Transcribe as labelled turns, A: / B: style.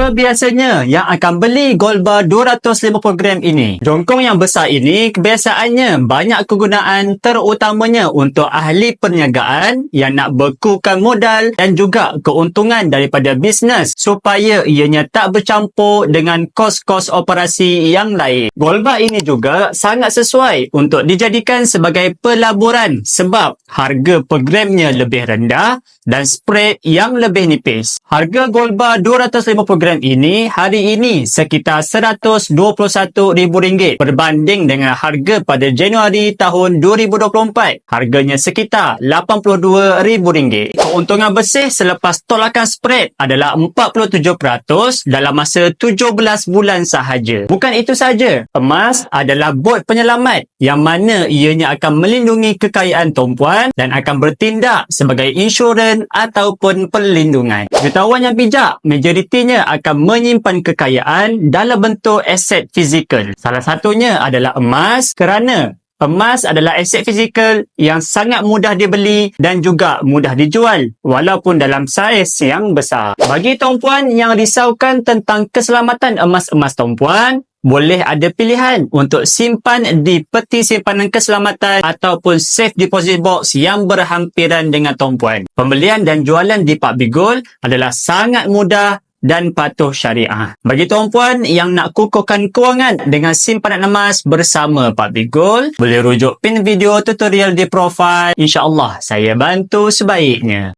A: Siapa biasanya yang akan beli gold bar 250 gram ini? Jongkong yang besar ini kebiasaannya banyak kegunaan terutamanya untuk ahli perniagaan yang nak bekukan modal dan juga keuntungan daripada bisnes supaya ianya tak bercampur dengan kos-kos operasi yang lain. Gold bar ini juga sangat sesuai untuk dijadikan sebagai pelaburan sebab harga per gramnya lebih rendah dan spread yang lebih nipis. Harga gold bar 250 gram ini hari ini sekitar RM121,000 berbanding dengan harga pada Januari tahun 2024. Harganya sekitar RM82,000. Keuntungan bersih selepas tolakan spread adalah 47% dalam masa 17 bulan sahaja. Bukan itu sahaja, emas adalah bot penyelamat yang mana ianya akan melindungi kekayaan tumpuan dan akan bertindak sebagai insurans ataupun perlindungan. Jutawan yang bijak, majoritinya akan menyimpan kekayaan dalam bentuk aset fizikal. Salah satunya adalah emas kerana Emas adalah aset fizikal yang sangat mudah dibeli dan juga mudah dijual walaupun dalam saiz yang besar. Bagi tumpuan yang risaukan tentang keselamatan emas-emas tumpuan, boleh ada pilihan untuk simpan di peti simpanan keselamatan ataupun safe deposit box yang berhampiran dengan tumpuan. Pembelian dan jualan di Pak Bigol adalah sangat mudah dan patuh syariah. Bagi tuan-puan yang nak kukuhkan kewangan dengan simpanan emas bersama Pak Bigol, boleh rujuk pin video tutorial di profil. InsyaAllah saya bantu sebaiknya.